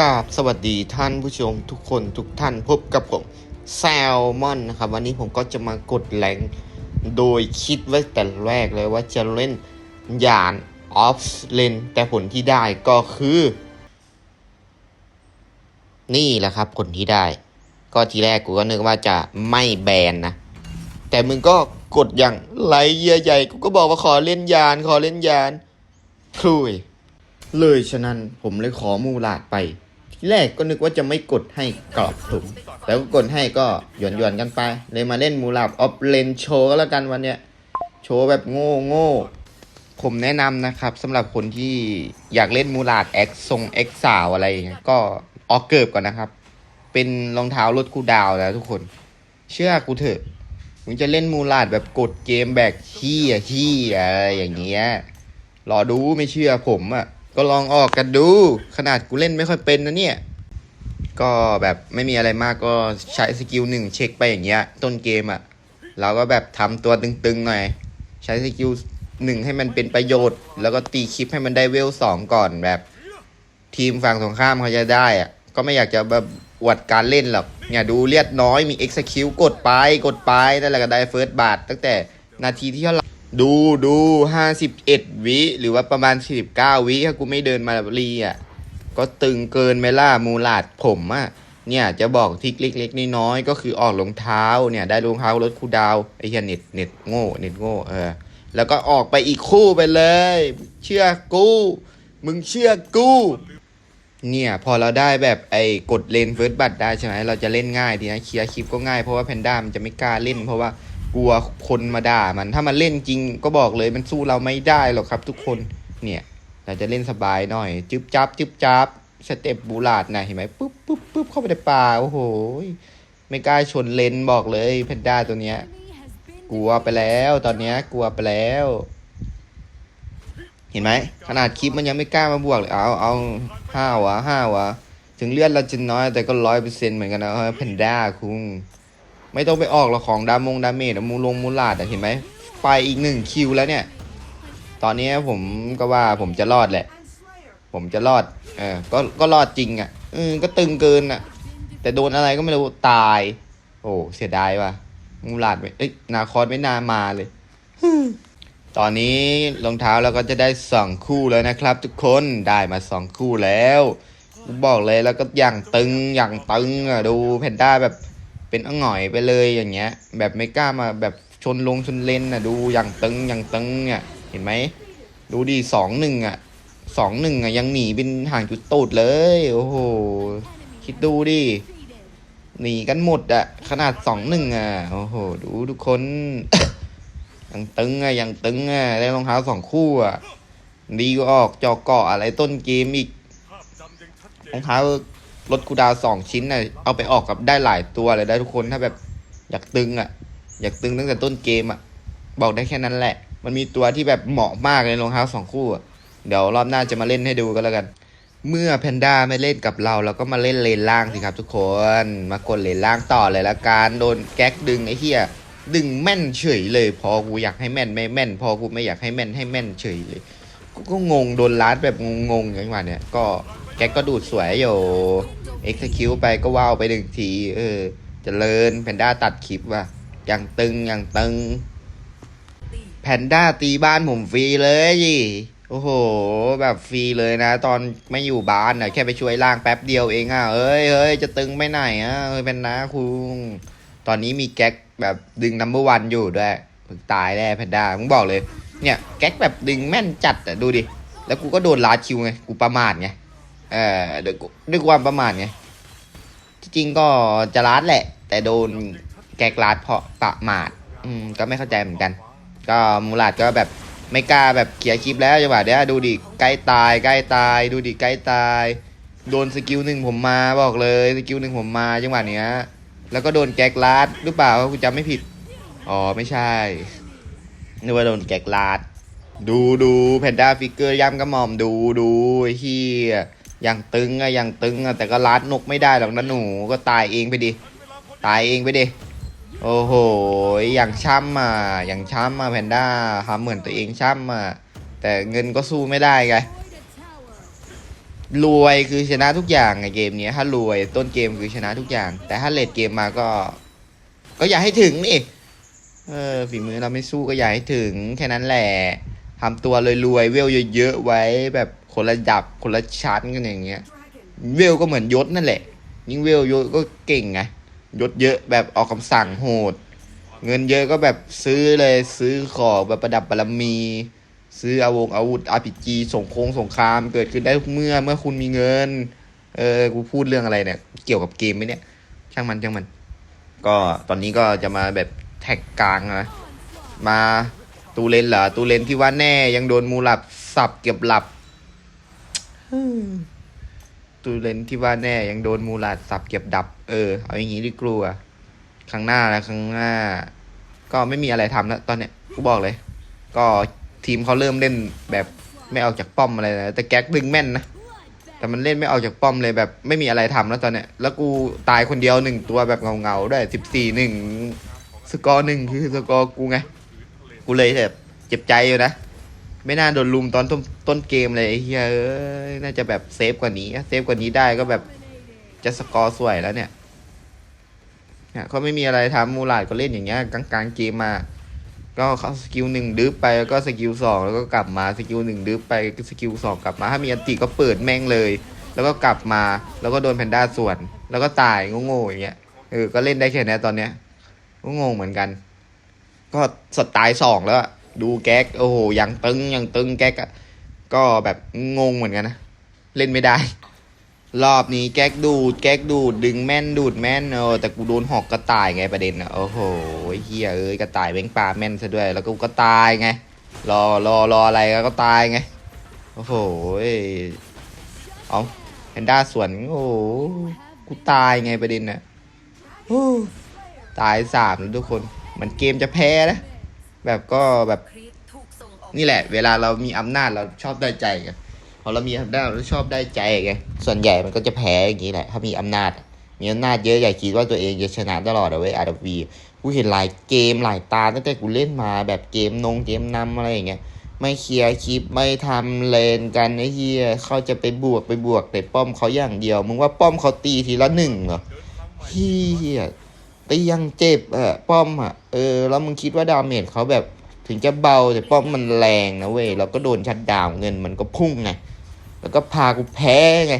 กราบสวัสดีท่านผู้ชมทุกคนทุกท่านพบกับผมแซลมอนนะครับ วันนี้ผมก็จะมากดแรงโดยคิดไว้แต่แรกเลยว่าจะเล่นยานออฟเลนแต่ผลที่ได้ก็คือ นี่แหละครับผลที่ได้ ก็ทีแรกกูก็นึกว่าจะไม่แบนนะ แต่มึงก็กดอย่างไหลเยียใหญ่กูก็บอกว่าขอเล่นยานขอเล่นยานคลุยเลยฉะนั้นผมเลยขอมูลาดไป ทีแรกก็นึกว่าจะไม่กดให้กรอบถุงแต่ก็กดให้ก็หย่อนหย่อนกันไป เลยมาเล่นมูลาดออฟเลนโชว์ก็แล้วกันวันเนี้ย โชว์แบบโง่โง่ผมแนะนำนะครับสำหรับคนที่อยากเล่นมูลาดแอ็กทรงแอ็กสาวอะไรก็ออกเกิบก่อนนะครับ เป็นรองเท้ารถคูดาวน์แล้วทุกคน เชื่อกูเถอะมึงจะเล่นมูลาดแบบกดเกมแบกขี้อะขี้อะไรอย่างเงี้ยรอดูไม่เชื่อผมอะ ก็ลองออกกันดู ขนาดกูเล่นไม่ค่อยเป็นนะเนี่ย ก็แบบไม่มีอะไรมากก็ใช้สกิลหนึ่งเช็คไปอย่างเงี้ย ต้นเกมอะ เราก็แบบทำตัวตึงๆหน่อย ใช้สกิลหนึ่งให้มันเป็นประโยชน์ แล้วก็ตีคลิปให้มันได้เวลสองก่อนแบบ ทีมฝั่งตรงข้ามเขาจะได้อะ ก็ไม่อยากจะแบบอวดการเล่นหรอกเนี่ยดูเลียดน้อยมี execute กดไปกดไปนั่นแหละก็ได้เฟิร์สบาทตั้งแต่นาทีที่เท่าไหร่ ดูดูห้าสิบเอ็ดวิ หรือว่าประมาณสี่สิบเก้าวิถ้ากูไม่เดินมารีอะ ก็ตึงเกินไหมล่ะมูลาดผมอะ เนี่ยจะบอกทิกเล็กๆน้อยๆก็คือออกรองเท้าเนี่ย ได้รองเท้ารถคูดาวไอ้เหี้ยเน็ตเน็ตโง่เน็ตโง่เออ แล้วก็ออกไปอีกคู่ไปเลย เชื่อกู มึงเชื่อกู เนี่ยพอเราได้แบบไอ้กดเลนเฟิร์สบัตได้ใช่ไหมเราจะเล่นง่ายดีนะเคลียร์คลิปก็ง่ายเพราะว่าแพนด้ามันจะไม่กล้าเล่นเพราะว่า กลัวคนมาด่ามันถ้ามันเล่นจริงก็บอกเลยมันสู้เราไม่ได้หรอกครับ ทุกคนเนี่ยเราจะเล่นสบายหน่อย จึ๊บจับจึ๊บจับสเต็ปบูลาดนะเห็นไหมปุ๊บปุ๊บปุ๊บเข้าไปในป่าโอ้โหไม่กล้าชนเลนบอกเลยแพนด้าตัวเนี้ยกลัวไปแล้วตอนเนี้ยกลัวไปแล้ว เห็นไหมขนาดคลิปมันยังไม่กล้ามาบวกเลยเอาเอาห้าวะห้าวะถึงเลือดเราจะน้อยแต่ก็ร้อยเปอร์เซ็นต์เหมือนกันนะแพนด้าคุง ไม่ต้องไปออกหรอกของดามงดาเมจอะมูลงมูลาดเห็นไหมไปอีกหนึ่งคิวแล้วเนี่ย ตอนนี้ผมก็ว่าผมจะรอดแหละ ผมจะรอด เออ ก็ก็รอดจริงอะ่ะเออก็ตึงเกินอะ่ะ แต่โดนอะไรก็ไม่รู้ตาย โอ้เสียดายว่ะมูลาดไม่เอ้ยนาคอสไม่นามาเลยตอนนี้รองเท้าเราก็จะได้สองคู่แล้วนะครับ ทุกคนได้มาสองคู่แล้ว บอกเลยแล้วก็อย่างตึงอย่างตึงอะดูแพนด้าแบบ เป็นอ่องอยไปเลยอย่างเงี้ย แบบไม่กล้ามาแบบชนลงชนเลนอะดูอย่างตึงอย่างตึงอะเห็นไหมดูดีสองหนึ่งอะสองหนึ่งอะยังหนีเป็นห่างจุดตูดเลย โอ้โห คิดดูดิหนีกันหมดอะ ขนาดสองหนึ่งอะ โอ้โห ดูทุกคนยังตึงอะยังตึงอะได้รองเท้าสองคู่อะดีก็ออกจอเกาะอะไรต้นเกมอีกรองเท้า รถกูดาวสองชิ้นน่ะเอาไปออกกับได้หลายตัวเลยได้ทุกคนถ้าแบบอยากตึงอะอยากตึงตั้งแต่ต้นเกมอะบอกได้แค่นั้นแหละ มันมีตัวที่แบบเหมาะมากเลยรองเท้าสองคู่เดี๋ยวรอบหน้าจะมาเล่นให้ดูก็แล้วกัน เมื่อแพนด้าไม่เล่นกับเราเราก็มาเล่นเลนล่างสิครับทุกคนมากดเลนล่างต่อเลยละกันโดนแก๊กดึงไอ้เหี้ยดึงแม่นเฉยเลย พอกูอยากให้แม่นไม่แม่น พอกูไม่อยากให้แม่นให้แม่นเฉยเลยกูก็งงโดนล้านแบบงงๆอย่างว่าเนี่ยก็ แกก็ดูดสวยอยู่ execute ไปก็ว้าวไปหนึ่งที เออจเจริญแพนด้าตัดคลิปว่ะอย่างตึงอย่างตึง แพนด้าตีบ้านผมฟรีเลยโอ้โห แบบฟรีเลยนะ ตอนไม่อยู่บ้านน่ะแค่ไปช่วยล่างแป๊บเดียวเองอะเอ้ยเฮ้ยจะตึงไปไหนอะเอ้ยเป็นนะคุงตอนนี้มีแก๊กแบบดึงนัมเบอร์วันอยู่ด้วยตายแน่แพนด้ามึงบอกเลย เนี่ยแก๊กแบบดึงแม่นจัดอะดูดิ แล้วกูก็โดนลาดคิวไง กูประมาทไง เอ่อด้วยด้วยความประมาทไงที่จริงก็จะลาดแหละ แต่โดนแก๊กลาดเพราะประมาทอืมก็ไม่เข้าใจเหมือนกัน ก็มูลาดก็แบบไม่กล้าแบบเขียคลิปแล้วจังหวะเนี้ยดูดิใกล้ตายใกล้ตาย ดูดิใกล้ตาย โดนสกิลหนึ่งผมมาบอกเลยสกิลหนึ่งผมมาจังหวะเนี้ยแล้วก็โดนแก๊กลาดหรือเปล่ากูจำไม่ผิด อ๋อไม่ใช่นึกว่าโดนแก๊กลาด ดูดูแพนด้าฟิกเกอร์ย่ำกระหม่อมดูดูเฮีย ย่างตึงอะอย่างตึงอะแต่ก็ลาดนกไม่ได้หรอกนะหนูก็ตายเองไปดิตายเองไปดิโอ้โหอย่างช้ำอะอย่างช้ำอะแพนด้าทำเหมือนตัวเองช้ำอะแต่เงินก็สู้ไม่ได้ไงรวยคือชนะทุกอย่างไงเกมนี้ถ้ารวยต้นเกมคือชนะทุกอย่าง แต่ถ้าเลดเกมมาก็ ก็อย่าให้ถึงนี่เออฝีมือเราไม่สู้ก็อย่าให้ถึงแค่นั้นแหละ ทำตัวรวยๆเวลเยอะๆไว้แบบคนละดับคนละชั้นกันอย่างเงี้ย เวลก็เหมือนยศนั่นแหละ ยิ่งเวลเยอะก็เก่งไงยศเยอะแบบออกคำสั่งโหด เงินเยอะก็แบบซื้อเลยซื้อของแบบประดับบารมี ซื้ออาวงอาวุธอาพิจีสงคงสงครามเกิดขึ้นได้เมื่อเมื่อคุณมีเงิน เออกูพูดเรื่องอะไรเนี่ย เกี่ยวกับเกมไหมเนี่ย ช่างมันช่างมัน ก็ตอนนี้ก็จะมาแบบแท็กกลางนะมา ตูเลนเหรอตูเลนที่ว่าแน่ยังโดนมูหลับสับเก็บหลับตูเลนที่ว่าแน่ยังโดนมูหลัดสับเก็บดับ เออเอาอย่างงี้ดีกลัวครั้งหน้านะครั้งหน้า ก็ไม่มีอะไรทำแล้วตอนเนี้ยกูบอกเลย ก็ทีมเขาเริ่มเล่นแบบไม่ออกจากป้อมอะไรนะแต่แก๊กดึงแม่นนะแต่มันเล่นไม่ออกจากป้อมเลยแบบไม่มีอะไรทำแล้วตอนเนี้ยแล้วกูตายคนเดียวหนึ่งตัวแบบเงาๆด้วยสิบสี่หนึ่งสกอร์หนึ่งคือสกอร์กูไง กูเลยแบบเจ็บใจอยู่นะ ไม่น่าโดนลุมตอนต้นต้นเกมเลยไอ้เฮียเอ้ยน่าจะแบบเซฟกว่านี้เซฟกว่านี้ได้ก็แบบจะสกอร์สวยแล้วเนี่ยเนี่ยเขาไม่มีอะไรทำมูลาดก็เล่นอย่างเงี้ยกลางๆเกมมาก็เขาสกิลหนึ่งดื้อไปแล้วก็สกิลสองแล้วก็กลับมาสกิลหนึ่งดื้อไปสกิลสองกลับมา ถ้ามีอันติก็เปิดแม่งเลย แล้วก็กลับมาแล้วก็โดนแพนด้าส่วน แล้วก็ตายโง่ๆอย่างเงี้ยเออก็เล่นได้แค่นี้ตอนเนี้ยก็งงเหมือนกัน ก็สไตล์สองแล้วอะดูแก๊กโอ้โหยังตึงยังตึงแก๊กอะก็แบบงงเหมือนกันนะ เล่นไม่ได้ รอบนี้แก๊กดูด แก๊กดูด ดึงแม่นดูดแม่นเออแต่กูโดนหอกกระต่ายไงประเด็นอะโอ้โหเฮียเอ้ยกระต่ายแบงปลาแม่นซะด้วย แล้วก็ก็ตายไง รอรอรออะไรก็ตายไง โอ้โหเอาแพนด้าสวนโอ้โหกูตายไงประเด็นน่ะตายสามแล้วทุกคน มันเกมจะแพ้นะ แบบก็แบบนี่แหละ เวลาเรามีอำนาจเราชอบได้ใจไงพอเรามีอำนาจเราชอบได้ใจไงส่วนใหญ่มันก็จะแพ้อย่างนี้แหละ ถ้ามีอำนาจ มีอำนาจเยอะอย่คิดว่าตัวเองจะชนะตลอดเอาไว้อาร์วีกูเห็นหลายเกมหลายตาตั้งแต่กูเล่นมาแบบเกมนงเกมนำอะไรอย่างเงี้ยไม่เคลียร์คลิปไม่ทำเลนกันไอ้เหี้ยเขาจะไปบวกไปบวกแต่ป้อมเขาอย่างเดียว มึงว่าป้อมเขาตีทีละหนึ่งเหรอเฮีย ตียังเจ็บอะป้อมอะเออแล้วมึงคิดว่าดาเมจเขาแบบถึงจะเบาแต่ป้อมมันแรงนะเว้ยแล้วก็โดนชัดดาวเงินมันก็พุ่งไงแล้วก็พากูแพ้ไง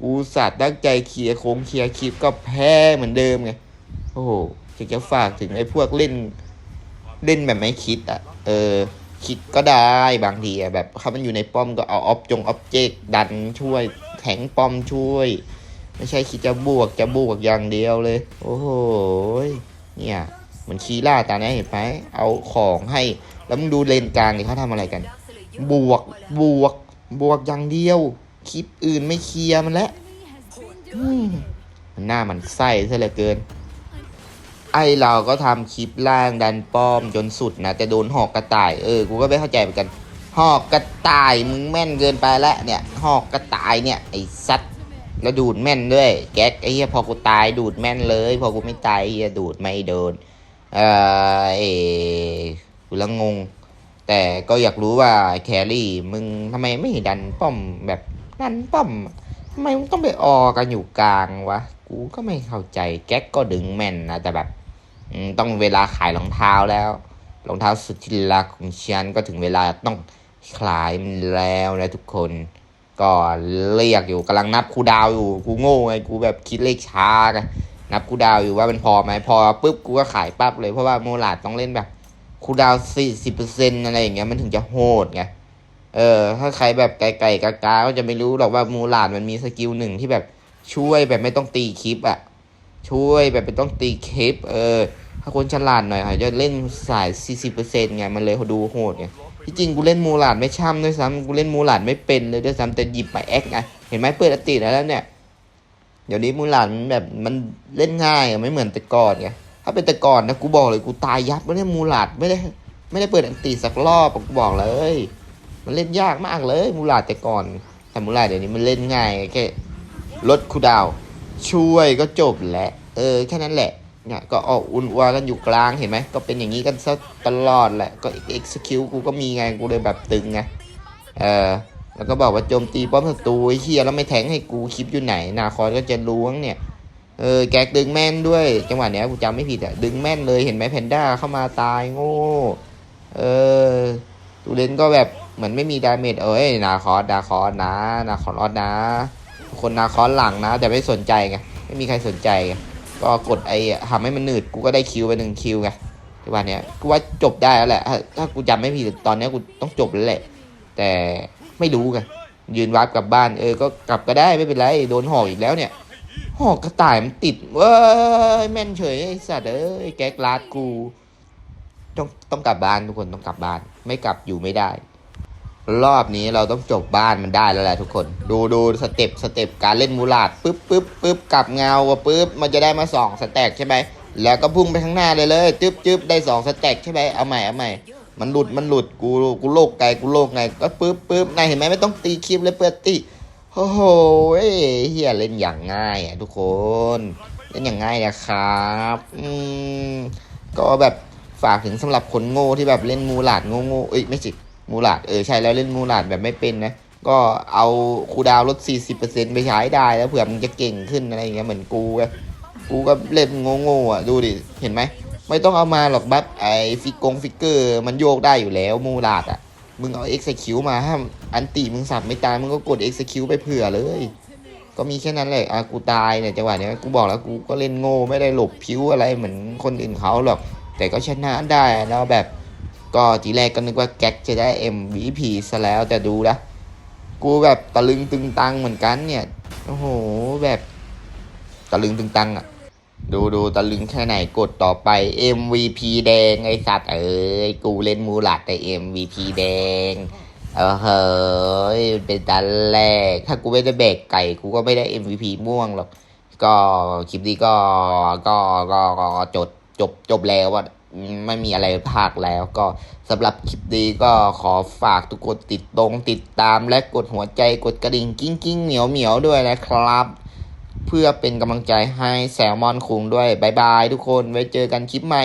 กูสัตว์ตั้งใจเคลียร์โค้งเคลียร์คลิปก็แพ้เหมือนเดิมไงโอ้โหอยากจะฝากถึงไอ้พวกเล่นเล่นแบบไม่คิดอะเออคิดก็ได้บางทีอะแบบเขามันอยู่ในป้อมก็เอาออบจงออบเจกดันช่วยแทงป้อมช่วย ไม่ใช่คิดจะบวกจะบวกอย่างเดียวเลย โอ้โหเนี่ยเหมือนคีล่าตาเนี้ยเห็นไหมเอาของให้แล้วมึงดูเลนกลางนี่เขาทำอะไรกัน บวกบวกบวกอย่างเดียว คลิปอื่นไม่เคลียร์มันแล้วมันหน้ามันไส้ซะเหลือเกิน ไอเราก็ทำคลิปล่างดันป้อมจนสุดนะแต่โดนหอกกระต่ายเออกูก็ไม่เข้าใจเหมือนกัน หอกกระต่ายมึงแม่นเกินไปแล้วเนี่ย หอกกระต่ายเนี่ยไอสัตว แล้วดูดแม่นด้วย แก๊กไอ้เหี้ยพอกูตายดูดแม่นเลย พอกูไม่ตายไอ้เหี้ยดูดไม่โดน เออเอกูละงง แต่ก็อยากรู้ว่าแครี่มึงทำไมไม่ดันป้อมแบบดันป้อมทำไมมึงต้องไปออกันอยู่กลางวะ กูก็ไม่เข้าใจแก๊กก็ดึงแม่นนะแต่แบบต้องเวลาขายรองเท้าแล้วรองเท้าสุดที่รักของฉันก็ถึงเวลาต้องขายมันแล้วนะทุกคน ก็เรียกอยู่กำลังนับคูดาวอยู่กูโง่ไงกูแบบคิดเลขช้าไงนับคูดาวอยู่ว่ามันพอไหมพอปุ๊บกูก็ขายปั๊บเลยเพราะว่าโมลาดต้องเล่นแบบคูดาวสี่สิบเปอร์เซ็นอะไรอย่างเงี้ยมันถึงจะโหดไงเออ ถ้าใครแบบไก่ๆกากาก็จะไม่รู้หรอกว่ามูลาดมันมีสกิลหนึ่งที่แบบช่วยแบบไม่ต้องตีคลิปอะช่วยแบบไม่ต้องตีคลิป เออ ถ้าคนฉลาดหน่อยเขาจะเล่นสายสี่สิบเปอร์เซ็นไง มันเลยเขาดูโหดไง ที่จริงกูเล่นมูลาดไม่ช่ำด้วยซ้ำกูเล่นมูลาดไม่เป็นเลยด้วยซ้ำแต่หยิบมาแอคไงเห็นไหมเปิดอติแล้วเนี่ย เดี๋ยวนี้มูลาดมันแบบมันเล่นง่ายไม่เหมือนแต่ก่อนไงถ้าเป็นแต่ก่อนนะกูบอกเลยกูตายยับไม่ได้มูลาดไม่ได้ ไม่ได้เปิดอันตีสักรอบกูบอกเลย มันเล่นยากมากเลยมูลาดแต่ก่อนแต่มูลาดเดี๋ยวนี้มันเล่นง่ายแค่ลดคูดาว ช่วยก็จบแหละเออแค่นั้นแหละ เนี่ยก็ออกอุ่นอัวกันอยู่กลางเห็นไหมก็เป็นอย่างนี้กันซะตลอดแหละ ก็เอ็กซ์คิวกูก็มีไงกูเลยแบบตึงไงเออแล้วก็บอกว่าโจมตีป้อมศัตรูไอ้เฮียแล้วไม่แทงให้กูคลิปอยู่ไหน นาคอนก็จะล้วงเนี่ยเออแกกดึงแม่นด้วย จังหวะเนี้ยกูจำไม่ผิดอะดึงแม่นเลยเห็นไหมแพนด้าเข้ามาตายโง่เออตูเลนก็แบบเหมือนไม่มีดาเมจเอ้ยนาคอสนาคอสนะนาคอสนะ คนนาคอสหลังนะ แต่ไม่สนใจไงไม่มีใครสนใจไง ก็กดไอ้ทำให้มันหนืดกูก็ได้คิวไปหนึ่งคิวไงจังหวะเนี้ยกูว่าจบได้แล้วแหละ ถ้าถ้ากูจำไม่ผิดตอนเนี้ยกูต้องจบแล้วแหละ แต่ไม่รู้ไงยืนวับกลับบ้านเออก็กลับก็ได้ไม่เป็นไรโดนหอกอีกแล้วเนี่ยหอกกระต่ายมันติดเว้ยแม่นเฉยไอ้สัตว์เอ้ยแก๊กลาดกู ต้องต้องกลับบ้านทุกคนต้องกลับบ้าน ไม่กลับอยู่ไม่ได้ รอบนี้เราต้องจบบ้านมันได้แล้วแหละทุกคน ดูดูสเต็ปสเต็ปการเล่นมูลาดปึ๊บปึ๊บปึ๊บกลับเงาว่ะปึ๊บมันจะได้มาสองสแต็กใช่ไหมแล้วก็พุ่งไปข้างหน้าเลยเลยจึ๊บจึ๊บได้สองสแต็กใช่ไหมเอาใหม่เอาใหม่มันหลุดมันหลุดกูกูโลกไกลกูโลกไงก็ปึ๊บปึ๊บนายเห็นไหมไม่ต้องตีคลิปเลยเปิดติโอ้โหเฮียเล่นอย่างง่ายอะทุกคนเล่นอย่างง่ายนะครับอืมก็แบบฝากถึงสำหรับคนโง่ที่แบบเล่นมูลาดโง่ๆเอ้ยไม่ใช่ มูลาดเออใช่แล้วเล่นมูลาดแบบไม่เป็นนะ ก็เอาคูลดาวน์ลด 40%ไปใช้ได้แล้วเผื่อมึงจะเก่งขึ้นอะไรอย่างเงี้ยเหมือนกูไงกูก็เล่นโง่ๆอะดูดิเห็นไหมไม่ต้องเอามาหรอกบัฟไอฟิกกงฟิกเกอร์ มันโยกได้อยู่แล้วมูลาดอะมึงเอา execute มาห้ามอันตีมึงสับไม่ตายมึงก็กด execute ไปเผื่อเลย ก็มีแค่นั้นแหละอะกูตายเนี่ยจังหวะเนี้ยกูบอกแล้วกูก็เล่นโง่ไม่ได้หลบผิวอะไรเหมือนคนอื่นเขาหรอก แต่ก็ชนะได้แล้วแบบ ก็ทีแรกก็นึกว่าแก๊กจะได้ MVP ซะแล้วแต่ดูนะกูแบบตะลึงตึงตังเหมือนกันเนี่ยโอ้โหแบบตะลึงตึงตังอะดูดูตะลึงแค่ไหนกดต่อไป MVP แดงไอ้สัตว์เอ้ยกูเล่นมูหลัดแต่ MVP แดงเออเฮ้ยเป็นดันแรก ถ้ากูไม่ได้แบกไก่กูก็ไม่ได้ MVP ม่วงหรอก ก็คลิปนี้ก็ก็ก็ก็จบจบจบแล้วอะ ไม่มีอะไรภาคแล้วก็สำหรับคลิปนี้ก็ขอฝากทุกคนติดตรงติดตามและกดหัวใจกดกระดิ่งกิ้งกิ้งเหมียวเหมียวด้วยนะครับ เพื่อเป็นกำลังใจให้แซลมอนคุงด้วยบายบายทุกคนไว้เจอกันคลิปใหม่